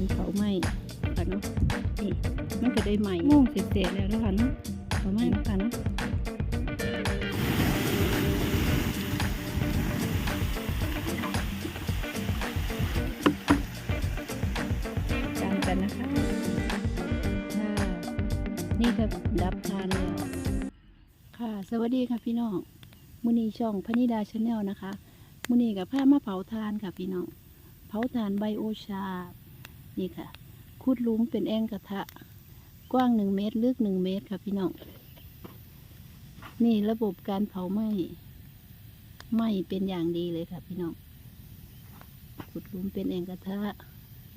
การเผาไหม้ค่ะเนาะนี่มันก็ได้ไหม้โม่วงเสร็จๆแล้วนะคะเนาะเผาไหม้แล้วค่ะเนาะจานกันนะคะค่ะนี่ก็ดับทานแล้วค่ะ สวัสดีค่ะพี่น้องมุนีช่องพนิดาชาแนลนะคะมุนีกับผ้ามาเผาทานค่ะพี่น้อง เผาทานไบโอชา นี่ค่ะคุดลุมเป็นแอ่งกระทะ กว้างหนึ่งเมตรลึกหนึ่งเมตรค่ะพี่น้อง นี่ระบบการเผาไหม้ไหม้เป็นอย่างดีเลยค่ะพี่น้อง ขุดลุมเป็นแอ่งกระทะ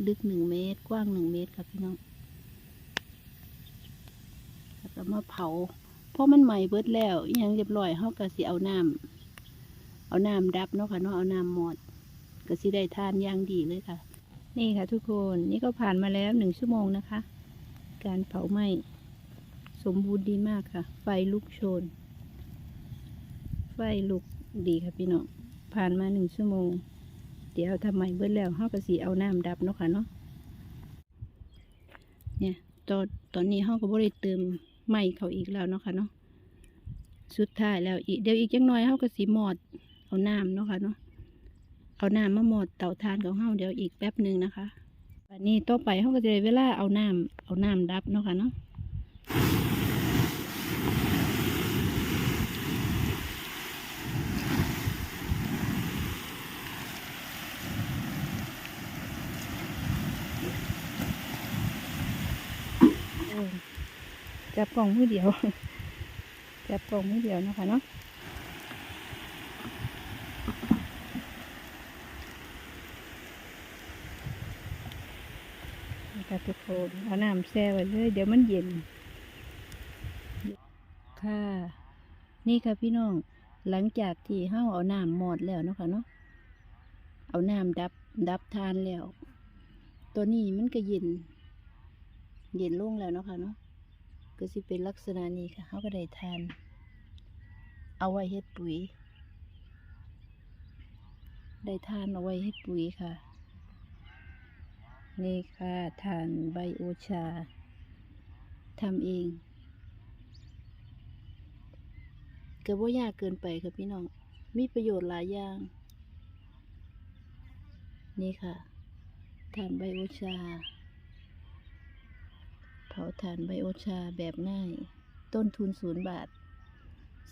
ลึกหนึ่งเมตร กว้างหนึ่งเมตรค่ะพี่น้องแล้วก็มาเผา เพราะมันไหม้เบิดแล้วยังเรียบร้อยเขาก็สิเอาน้ำเอาน้ำดับเนาะค่ะเนาะเอาน้ำหมดก็สิได้ทานอย่างดีเลยค่ะ นี่ค่ะทุกคนนี่ก็ผ่านมาแล้วหนึ่งชั่วโมงนะคะ การเผาไหม้สมบูรณ์ดีมากค่ะ ไฟลุกโชน ไฟลุกดีค่ะพี่น้องผ่านมาหนึ่งชั่วโมง เดี๋ยวทำไมเบิดแล้วห้าก็สีเอาน้ำดับเนาะค่ะเนาะเนี่ยตอนตอนนี้ห้าก็บริเติมไหม้เขาอีกแล้วเนาะค่ะเนาะสุดท้ายแล้วอีกเดี๋ยวอีกจังน้อยห้าก็สีหมอดเอาน้ำเนาะค่ะเนาะ เอาน้ำมาหมดเตาทานของเฮาเดี๋ยวอีกแป๊บหนึ่งนะคะวันนี้ต่อไปเฮาก็จะได้เวลาเอาน้ำเอาน้ำดับเนาะค่ะเนาะจับกล่องมือเดียว จับกล่องมือเดียวนะคะเนาะ คะทุกคนเอาน้ำแช่ไว้เลยเดี๋ยวมันเย็น ค่ะ นี่ค่ะพี่น้อง หลังจากที่เฮาเอาน้ำหมดแล้วเนาะค่ะเนาะ เอาน้ำดับดับทานแล้ว ตัวนี้มันก็เย็น เย็นลงแล้วเนาะค่ะเนาะ ก็สิเป็นลักษณะนี้ค่ะเฮาก็ได้ทาน เอาไว้เฮ็ดปุ๋ย ได้ทานเอาไว้เฮ็ดปุ๋ยค่ะ นี่ค่ะทานใบโอชาทำเองก็บ่ยากเกินไปค่ะพี่น้อง มีประโยชน์หลายอย่าง นี่ค่ะทานใบโอชา เผาถ่านใบโอชาแบบง่าย ต้นทุนศูนย์บาท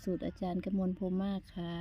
สูตรอาจารย์กมลพรมมากค่ะ